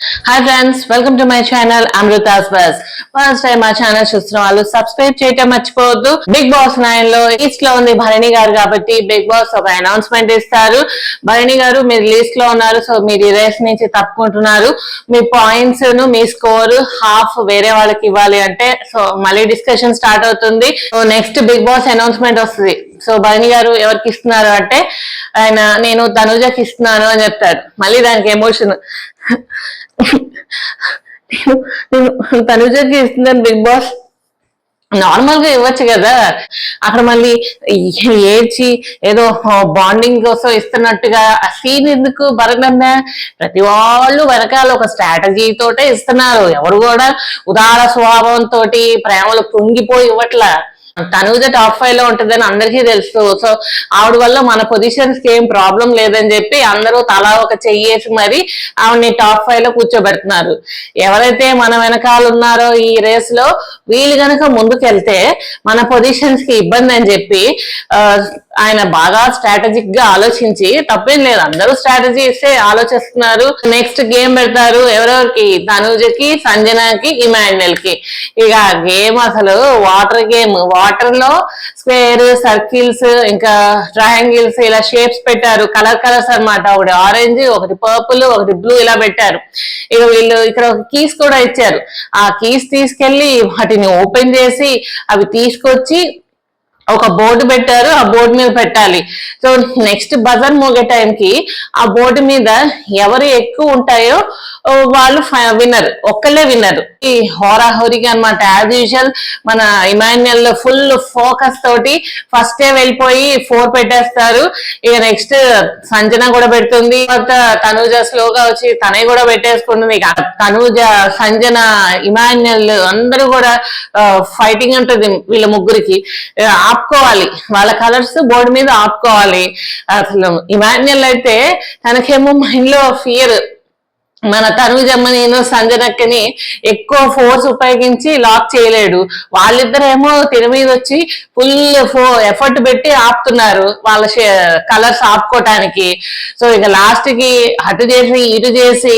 Hi friends welcome to my channel Amrutha's bus first time మా channel చూస్తున్న వాళ్ళు subscribe చేయటం మర్చిపోవద్దు. బిగ్ బాస్ నైన్లో ఈస్ట్లో ఉంది భరణి గారు కాబట్టి బిగ్ బాస్ ఒక అనౌన్స్మెంట్ ఇస్తారు. భరణి గారు మీరు లీస్ట్లో ఉన్నారు సో మీరు ఈ రేస్ నుంచి తప్పుకుంటున్నారు. మీ పాయింట్స్ను మీ స్కోర్ హాఫ్ వేరే వాళ్ళకి ఇవ్వాలి అంటే సో మళ్ళీ డిస్కషన్ స్టార్ట్ అవుతుంది. So next big boss announcement వస్తుంది. సో భరణి గారు ఎవరికి ఇస్తున్నారు అంటే ఆయన నేను తనుజకి ఇస్తున్నాను అని చెప్తాడు. మళ్ళీ దానికి ఎమోషన్ నేను నేను తనుజకి ఇస్తున్నాను బిగ్ బాస్. నార్మల్గా ఇవ్వచ్చు కదా. అక్కడ మళ్ళీ ఏడ్చి ఏదో బాండింగ్ కోసం ఇస్తున్నట్టుగా ఆ సీన్ ఎందుకు బరగన్నా ప్రతి వాళ్ళు వెనకాల ఒక స్ట్రాటజీ తోటే ఇస్తున్నారు. ఎవరు కూడా ఉదార స్వభావంతో ప్రేమలు పొంగిపోయి ఇవ్వట్లా. తనుజ టాప్ ఫైవ్లో ఉంటుందని అందరికీ తెలుసు. సో ఆవిడ వల్ల మన పొజిషన్స్కి ఏం ప్రాబ్లం లేదని చెప్పి అందరూ తలా ఒక చెయ్యేసి మరి ఆవిడని టాప్ ఫైవ్లో కూర్చోబెడుతున్నారు. ఎవరైతే మన వెనకాల ఉన్నారో ఈ రేస్లో వీళ్ళు గనక ముందుకెళ్తే మన పొజిషన్స్కి ఇబ్బంది అని చెప్పి ఆయన బాగా స్ట్రాటజిక్గా ఆలోచించి తప్పేం లేదు. అందరూ స్ట్రాటజీ ఇస్తే ఆలోచిస్తున్నారు. నెక్స్ట్ గేమ్ పెడతారు ఎవరెవరికి? తనుజకి సంజనాకి ఇమాన్యుల్కి ఇక గేమ్ అసలు వాటర్ గేమ్ వాటర్ వాటర్లో స్క్వేర్ సర్కిల్స్ ఇంకా ట్రయాంగిల్స్ ఇలా షేప్స్ పెట్టారు. కలర్ కలర్స్ అన్నమాట ఒకటి ఆరెంజ్ ఒకటి పర్పుల్ ఒకటి బ్లూ ఇలా పెట్టారు. ఇక వీళ్ళు ఇక్కడ ఒక కీస్ కూడా ఇచ్చారు. ఆ కీస్ తీసుకెళ్ళి వాటిని ఓపెన్ చేసి అవి తీసుకొచ్చి ఒక బోర్డు పెట్టారు. ఆ బోర్డు మీద పెట్టాలి. సో నెక్స్ట్ బజర్ మోగే టైంకి ఆ బోర్డు మీద ఎవరు ఎక్కువ ఉంటాయో వాళ్ళు విన్నర్. ఒక్కళ్ళే విన్నర్. ఈ హోరాహోరీగా అనమాట యాజ్ యూజువల్ మన ఇమాన్యుయల్ ఫుల్ ఫోకస్ తోటి ఫస్ట్ వెళ్ళిపోయి ఫోర్ పెట్టేస్తారు. ఇక నెక్స్ట్ సంజన కూడా పెడుతుంది. తర్వాత తనూజ స్లోగా వచ్చి తనే కూడా పెట్టేసుకుంటుంది. ఇక తనూజ సంజన ఇమాన్యుయల్ అందరూ కూడా ఫైటింగ్ ఉంటుంది వీళ్ళ ముగ్గురికి. ఆపుకోవాలి. వాళ్ళ కలర్స్ బోర్డు మీద ఆపుకోవాలి. అసలు ఇమాన్యుయల్ అయితే తనకేమో మైండ్లో ఫియర్ మన తనుజమ్మ నేను సంజనక్కని ఎక్కువ ఫోర్స్ ఉపయోగించి లాక్ చేయలేడు. వాళ్ళిద్దరేమో తిన మీద వచ్చి ఫుల్ ఫో ఎఫర్ట్ పెట్టి ఆపుతున్నారు వాళ్ళ కలర్స్ ఆపుకోవటానికి సో ఇక లాస్ట్కి అటు చేసి ఇటు చేసి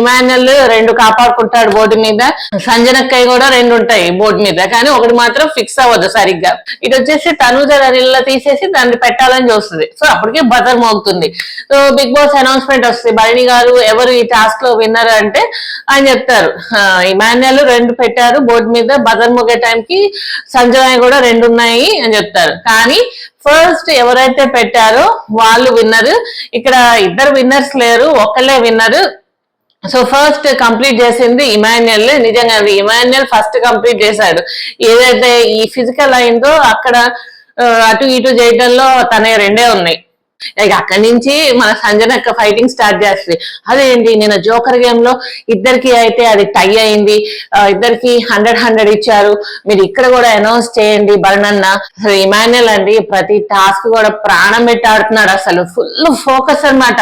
ఇమాన్యుల్ రెండు కాపాడుకుంటాడు బోర్డు మీద. సంజనక్కయ్య కూడా రెండు ఉంటాయి బోర్డు మీద. కానీ ఒకటి మాత్రం ఫిక్స్ అవ్వదు సరిగ్గా. ఇటు వచ్చేసి తనుజ దానిలో తీసేసి దాన్ని పెట్టాలని చూస్తుంది. సో అప్పటికే బజర్ మోగుతుంది. సో బిగ్ బాస్ అనౌన్స్మెంట్ వస్తుంది. భరణి గారు ఎవరు ఈ టాస్క్ లో విన్నర్ అంటే ఆయన చెప్తారు. ఇమాన్యాలు రెండు పెట్టారు బోర్డు మీద బదర్ మోగే టైంకి సంజయ్ కూడా రెండు ఉన్నాయి అని చెప్తారు. కానీ ఫస్ట్ ఎవరైతే పెట్టారో వాళ్ళు విన్నర్ ఇక్కడ ఇద్దరు విన్నర్స్ లేరు ఒకళ్ళే విన్నర్ సో ఫస్ట్ కంప్లీట్ చేసింది ఇమాన్యుయల్. నిజంగా అది ఇమాన్యుయల్ ఫస్ట్ కంప్లీట్ చేశాడు. ఏదైతే ఈ ఫిజికల్ అయిందో అక్కడ అటు ఇటు చేయడంలో తన రెండే ఉన్నాయి. ఇక అక్కడి నుంచి మన సంజన ఫైటింగ్ స్టార్ట్ చేస్తుంది. అదేంటి నేను జోకర్ గేమ్లో ఇద్దరికి అయితే అది టై అయింది. ఇద్దరికి హండ్రెడ్ హండ్రెడ్ ఇచ్చారు. మీరు ఇక్కడ కూడా అనౌన్స్ చేయండి బర్ణన్న అసలు ఇమాన్యుల్ అండి ప్రతి టాస్క్ కూడా ప్రాణం పెట్టి ఆడుతున్నాడు. అసలు ఫుల్ ఫోకస్ అన్నమాట.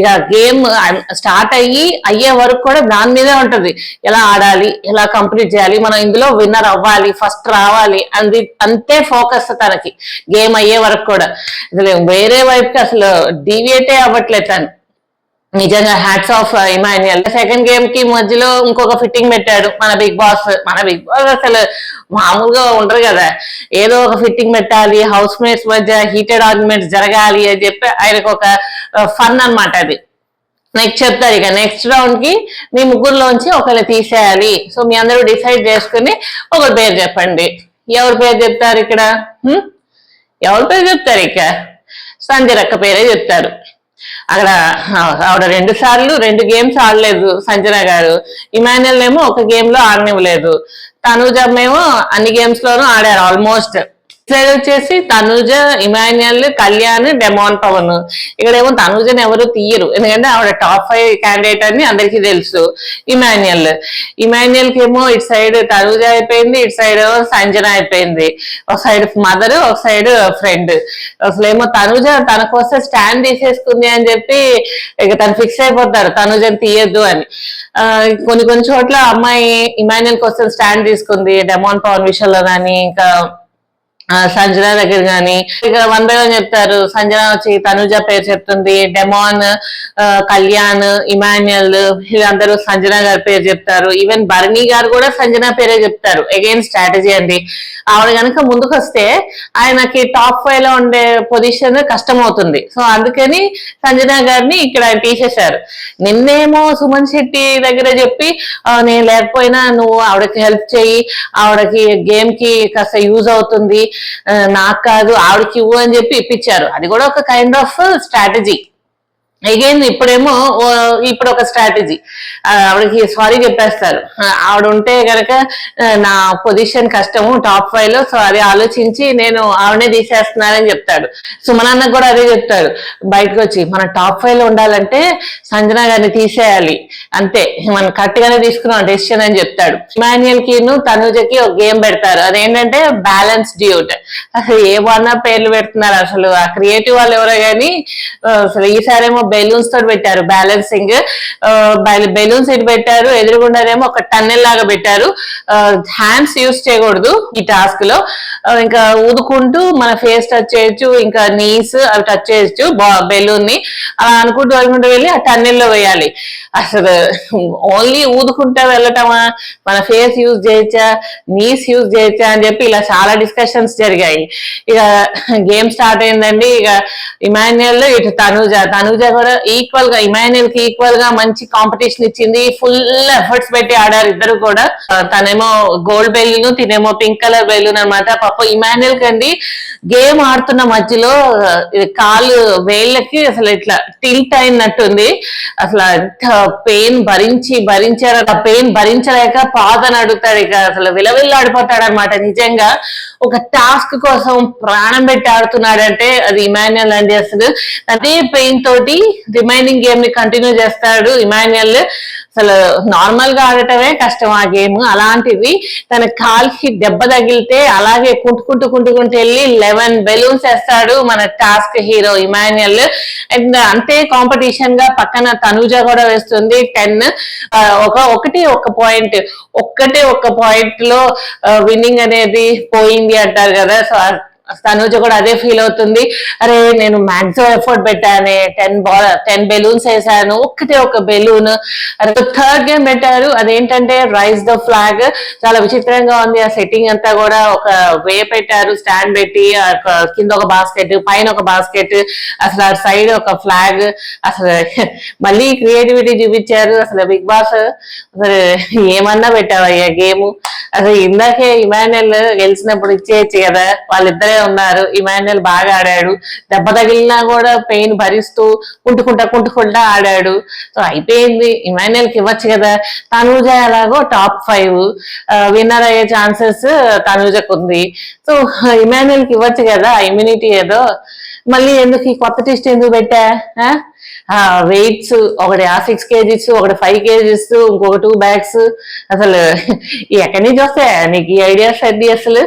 ఇక గేమ్ స్టార్ట్ అయ్యి అయ్యే వరకు కూడా దాని మీదే ఉంటది. ఎలా ఆడాలి ఎలా కంప్లీట్ చేయాలి మనం ఇందులో విన్నర్ అవ్వాలి ఫస్ట్ రావాలి అంది అంతే ఫోకస్ తనకి. గేమ్ అయ్యే వరకు కూడా. వేరే వైపు అసలు డీవియేటే అవ్వట్లేదు తను. నిజంగా హ్యాట్స్ ఆఫ్ ఇమాన్యుయల్ సెకండ్ గేమ్కి మధ్యలో ఇంకొక ఫిట్టింగ్ పెట్టాడు మన బిగ్ బాస్ మన బిగ్ బాస్ అసలు మామూలుగా ఉండరు కదా. ఏదో ఒక ఫిట్టింగ్ పెట్టాలి హౌస్ మేట్స్ మధ్య హీటెడ్ ఆర్గ్యుమెంట్స్ జరగాలి అని చెప్పి ఆయనకు ఒక uh, ఫన్ అన్నమాట అది. నెక్స్ట్ చెప్తారు ఇక. నెక్స్ట్ రౌండ్కి మీ ముగ్గురులోంచి ఒకరిని తీసేయాలి. సో మీ అందరూ డిసైడ్ చేసుకుని ఒకరి పేరు చెప్పండి. ఎవరి పేరు చెప్తారు ఇక్కడ? Hmm? ఎవరి పేరు చెప్తారు ఇక? సంజరక్క పేరే చెప్తారు అక్కడ ఆవిడ రెండు సార్లు రెండు గేమ్స్ ఆడలేదు సంజన గారు. ఇమాన్యుల్ ఏమో ఒక గేమ్లో ఆడనివ్వలేదు. తనుజమ్మేమో ఏమో అన్ని గేమ్స్ లోనూ ఆడారు ఆల్మోస్ట్ సైడ్ వచ్చేసి తనుజ ఇమాన్యుయల్ కళ్యాణ్ డెమాన్ పవన్. ఇక్కడేమో తనుజని ఎవరు తీయరు. ఎందుకంటే ఆవిడ టాప్ ఫైవ్ క్యాండిడేట్ అని అందరికీ తెలుసు. ఇమాన్యుయల్. ఇమాన్యుయల్కి ఏమో ఇటు సైడ్ తనుజ అయిపోయింది ఇటు సైడ్ సంజన అయిపోయింది. ఒక సైడ్ మదర్ ఒక సైడ్ ఫ్రెండ్ అసలు ఏమో తనుజ తన కోసం స్టాండ్ తీసేసుకుంది అని చెప్పి ఇక తను ఫిక్స్ అయిపోతారు. తనుజని తీయద్దు అని. కొన్ని కొన్ని చోట్ల అమ్మాయి ఇమాన్యుయల్ కోసం స్టాండ్ తీసుకుంది డెమాన్ పవన్ విషయంలో కానీ ఇంకా సంజన దగ్గర గాని. ఇక్కడ వన్ బై వన్ చెప్తారు. సంజన వచ్చి తనుజ పేరు చెప్తుంది. డెమాన్ కళ్యాణ్ ఇమాన్యుయల్ వీళ్ళందరూ సంజన గారి పేరు చెప్తారు. ఈవెన్ భరణి గారు కూడా సంజన పేరే చెప్తారు. అగైన్ స్ట్రాటజీ అండి. ఆవిడ కనుక ముందుకు వస్తే ఆయనకి టాప్ ఫైవ్లో ఉండే పొజిషన్ కష్టం అవుతుంది సో అందుకని సంజన గారిని ఇక్కడ ఆయన తీసేశారు. నిన్నేమో సుమన్ శెట్టి దగ్గర చెప్పి నేను లేకపోయినా నువ్వు ఆవిడకి హెల్ప్ చేయి ఆవిడకి గేమ్కి కాస్త యూజ్ అవుతుంది. నాకు కాదు ఆవిడకి ఇవ్వు అని చెప్పి ఇప్పించారు. అది కూడా ఒక కైండ్ ఆఫ్ స్ట్రాటజీ అగైన్ ఇప్పుడేమో ఇప్పుడు ఒక స్ట్రాటజీ ఆవిడకి సారీ చెప్పేస్తారు. ఆవిడ ఉంటే గనక నా పొజిషన్ కష్టము టాప్ ఫైవ్లో సో అది ఆలోచించి నేను ఆవిడనే తీసేస్తున్నానని చెప్తాడు. సుమనాన్న కూడా అదే చెప్తాడు. బయటకు వచ్చి మన టాప్ ఫైవ్లో ఉండాలంటే సంజన గారిని తీసేయాలి. అంతే మనం కరెక్ట్ గానే తీసుకున్నాం డెసిషన్ అని చెప్తాడు. ఇమాన్యుయల్కి తనుజకి ఒక గేమ్ పెడతారు. అదేంటంటే బ్యాలెన్స్ డ్యూట్ అసలు ఏమన్నా పేర్లు పెడుతున్నారు. అసలు ఆ క్రియేటివ్ వాళ్ళు ఎవరో కానీ అసలు ఈసారేమో బెలూన్స్తో పెట్టారు. బ్యాలెన్సింగ్ బెలూన్స్ ఇటు పెట్టారు? ఎదురుగుండానేమో ఒక టన్నెల్ లాగా పెట్టారు. హ్యాండ్స్ యూస్ చేయకూడదు ఈ టాస్క్లో. ఇంకా ఊదుకుంటూ మన ఫేస్ టచ్ చేయొచ్చు ఇంకా నీస్ అవి టచ్ చేయొచ్చు బెలూన్ని. అలా అనుకుంటూ అనుకుంటూ వెళ్ళి ఆ టన్నెల్లో వేయాలి. అసలు ఓన్లీ ఊదుకుంటా వెళ్ళటమా? మన ఫేస్ యూజ్ చేయొచ్చా? నీస్ యూజ్ చేయొచ్చా? అని చెప్పి ఇలా చాలా డిస్కషన్స్ జరిగాయి. ఇక గేమ్ స్టార్ట్ అయిందండి. ఇక ఇమాన్యుయల్ ఇటు తనూజ. తనూజ కూడా ఈక్వల్గా ఇమాన్యుయల్కి ఈక్వల్గా మంచి కాంపిటీషన్ ఇచ్చింది. ఫుల్ ఎఫర్ట్స్ పెట్టి ఆడారు ఇద్దరు కూడా. తనేమో గోల్డ్ బెలూన్ తినేమో పింక్ కలర్ బెలూన్ అనమాట పాప ఇమాన్యుల్ కండి గేమ్ ఆడుతున్న మధ్యలో ఇది కాలు వేళ్ళకి అసలు ఇట్లా టిల్ట్ అయినట్టుంది. అసలు పెయిన్ భరించి భరించారు. ఆ పెయిన్ భరించలేక పాదని అడుగుతాడు ఇక. అసలు విలవిల్లాడిపోతాడు అనమాట నిజంగా. ఒక టాస్క్ కోసం ప్రాణం పెట్టి ఆడుతున్నాడంటే అది ఇమాన్యుల్ అండి అసలు. అదే పెయిన్ తోటి రిమైనింగ్ గేమ్ని కంటిన్యూ చేస్తాడు ఇమాన్యుల్ అసలు నార్మల్గా ఆడటమే కష్టం ఆ గేమ్ అలాంటివి తన కాల్కి దెబ్బ తగిలితే అలాగే కుంటుకుంటూ కుంటుకుంటూ వెళ్ళి లెవెన్ బెలూన్స్ వేస్తాడు మన టాస్క్ హీరో ఇమాన్యుయల్ అండ్ అంతే కాంపిటీషన్గా పక్కన తనుజ కూడా వేస్తుంది. టెన్ ఒక ఒకటి ఒక పాయింట్ ఒక్కటే ఒక పాయింట్లో విన్నింగ్ అనేది పోయింది అంటారు కదా. సో తనుజ కూడా అదే ఫీల్ అవుతుంది. అరే నేను మాక్సిమం ఎఫర్ట్ పెట్టానే టెన్ బాల్ టెన్ బెలూన్స్ వేసాను ఒక్కటే ఒక బెలూన్. అరే థర్డ్ గేమ్ పెట్టారు. అదేంటంటే రైస్ ద ఫ్లాగ్ చాలా విచిత్రంగా ఉంది. ఆ సెట్టింగ్ అంతా కూడా ఒక వే పెట్టారు స్టాండ్ పెట్టి కింద ఒక బాస్కెట్ పైన ఒక బాస్కెట్ అసలు ఆ సైడ్ ఒక ఫ్లాగ్ అసలు మళ్ళీ క్రియేటివిటీ చూపించారు. అసలు బిగ్ బాస్ అసలు ఏమన్నా పెట్టావయ్యా గేమ్ అసలు ఇందాకే ఇమాన్యుల్ గెలిచినప్పుడు ఇచ్చేయచ్చు కదా వాళ్ళిద్దరే ఉన్నారు ఇమాన్యుల్ బాగా ఆడాడు దెబ్బ తగిలినా కూడా పెయిన్ భరిస్తూ కుంటుకుంటా కుంటుకుంటా ఆడాడు. సో అయిపోయింది ఇమాన్యుల్కి ఇవ్వచ్చు కదా. తనూజ ఎలాగో టాప్ ఫైవ్ విన్నర్ అయ్యే ఛాన్సెస్ తనూజకు ఉంది. సో ఇమాన్యుల్కి ఇవ్వచ్చు కదా ఇమ్యూనిటీ ఏదో. మళ్ళీ ఎందుకు ఈ కొత్త టెస్ట్ ఎందుకు పెట్టా వెయిట్స్ ఒకటి ఆ సిక్స్ కేజీస్ ఒకటి ఫైవ్ కేజీస్ ఇంకొక టూ బ్యాగ్స్ అసలు ఎక్కడి నుంచి వస్తాయా? నీకు ఈ ఐడియాస్ అన్ని అసలు.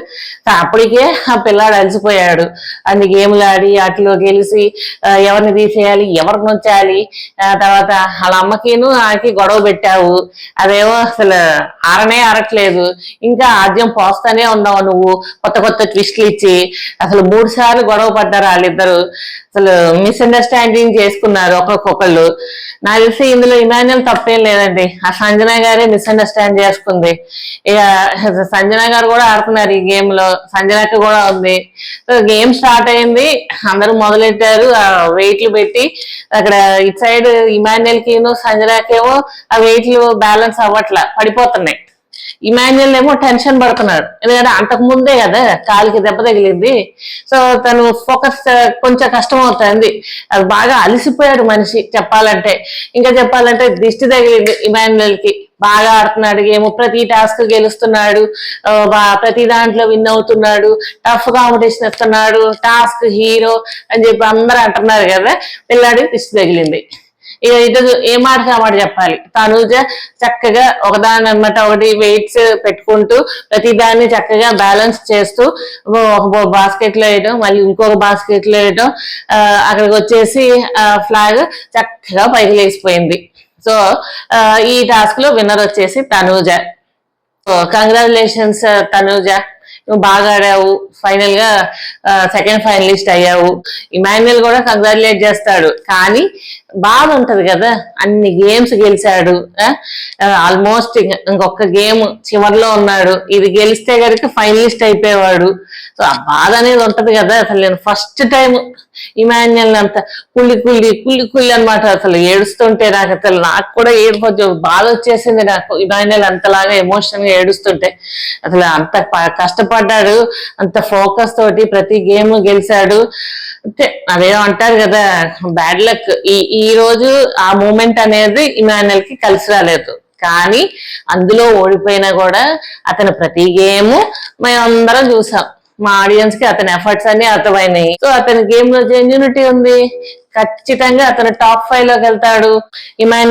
అప్పటికే ఆ పిల్లాడు అలసిపోయాడు. అన్ని గేమ్లు ఆడి వాటిలో గెలిచి ఎవరిని తీసేయాలి ఎవరిని ఉంచాలి తర్వాత వాళ్ళ అమ్మకిను ఆకి గొడవ పెట్టావు. అదేమో అసలు ఆరనే ఆరట్లేదు. ఇంకా ఆద్యం పోస్తానే ఉన్నావు నువ్వు కొత్త కొత్త ట్విస్ట్లు ఇచ్చి. అసలు మూడు సార్లు గొడవ పడ్డారు వాళ్ళిద్దరు. అసలు మిస్అండర్స్టాండింగ్ చేసుకున్నారు ఒకరికొకళ్ళు నాకు తెలిసి ఇందులో ఇమాన్యుల్ తప్పేం లేదండి. ఆ సంజన గారే మిస్అండర్స్టాండ్ చేసుకుంది. ఇక సంజన గారు కూడా ఆడుతున్నారు ఈ గేమ్లో. సంజనకి కూడా ఉంది. సో గేమ్ స్టార్ట్ అయింది. అందరూ మొదలెట్టారు. ఆ వెయిట్లు పెట్టి అక్కడ ఇటు సైడ్ ఇమాన్యుల్ కిను సంజనకేమో ఆ వెయిట్లు బ్యాలెన్స్ అవ్వట్లా. పడిపోతున్నాయి. ఇమాన్యుల్ ఏమో టెన్షన్ పడుతున్నాడు. ఎందుకంటే అంతకు ముందే కదా కాలికి దెబ్బ తగిలింది. సో తను ఫోకస్ కొంచెం కష్టం అవుతుంది అది బాగా అలసిపోయాడు మనిషి చెప్పాలంటే. ఇంకా చెప్పాలంటే దిష్టి తగిలింది ఇమాన్యుల్కి బాగా ఆడుతున్నాడు గేమ్ ప్రతి టాస్క్ గెలుస్తున్నాడు ప్రతి దాంట్లో విన్ అవుతున్నాడు టఫ్ కాంపిటీషన్ ఇస్తున్నాడు టాస్క్ హీరో అని చెప్పి అందరూ అంటున్నారు కదా పిల్లాడికి దిష్టి తగిలింది. ఇక ఇద్దరు ఏ మాట మాట చెప్పాలి. తనుజ చక్కగా ఒకదాని అనమాట ఒకటి వెయిట్స్ పెట్టుకుంటూ ప్రతి దాన్ని చక్కగా బ్యాలెన్స్ చేస్తూ ఒక బాస్కెట్లో వేయడం మళ్ళీ ఇంకొక బాస్కెట్లో వేయడం అక్కడికి వచ్చేసి ఫ్లాగ్ చక్కగా పైకి లేచిపోయింది. సో ఈ టాస్క్లో విన్నర్ వచ్చేసి తనూజ. కంగ్రాచులేషన్స్ తనూజ. నువ్వు బాగా ఆడావు. ఫైనల్గా సెకండ్ ఫైనలిస్ట్ అయ్యావు. ఇమాన్యుల్ కూడా కంగ్రాచులేట్ చేస్తాడు. కానీ బాధ ఉంటది కదా. అన్ని గేమ్స్ గెలిచాడు. ఆల్మోస్ట్ ఇంకొక గేమ్ చివర్లో ఉన్నాడు. ఇది గెలిస్తే కనుక ఫైనలిస్ట్ అయిపోయేవాడు. సో ఆ బాధ అనేది ఉంటది కదా. అసలు నేను ఫస్ట్ టైం ఇమాన్యుల్ అంత కుళ్ళి కుళ్ళి కుళ్ళి కుళ్ళి అనమాట అసలు ఏడుస్తుంటే నాకు అసలు నాకు కూడా ఏడుపు బాధ వచ్చేసింది నాకు ఇమాన్యుల్ అంతలాగా ఎమోషనల్గా ఏడుస్తుంటే. అసలు అంత కష్టపడ్డాడు. అంత ఫోకస్ తోటి ప్రతి గేమ్ గెలిచాడు. అంటే అదేదో అంటారు కదా బ్యాడ్ లక్ ఈ ఈ రోజు ఆ మూమెంట్ అనేది ఇమానుయల్కి కలిసి రాలేదు. కానీ అందులో ఓడిపోయినా కూడా అతను ప్రతి గేమ్ మేమందరం చూసాం. మా ఆడియన్స్కి అతని ఎఫర్ట్స్ అన్ని అర్థమైనాయి. సో అతని గేమ్లో జెన్యూనిటీ ఉంది? ఖచ్చితంగా అతను టాప్ ఫైవ్లోకి వెళ్తాడు. ఇమాన్యుల్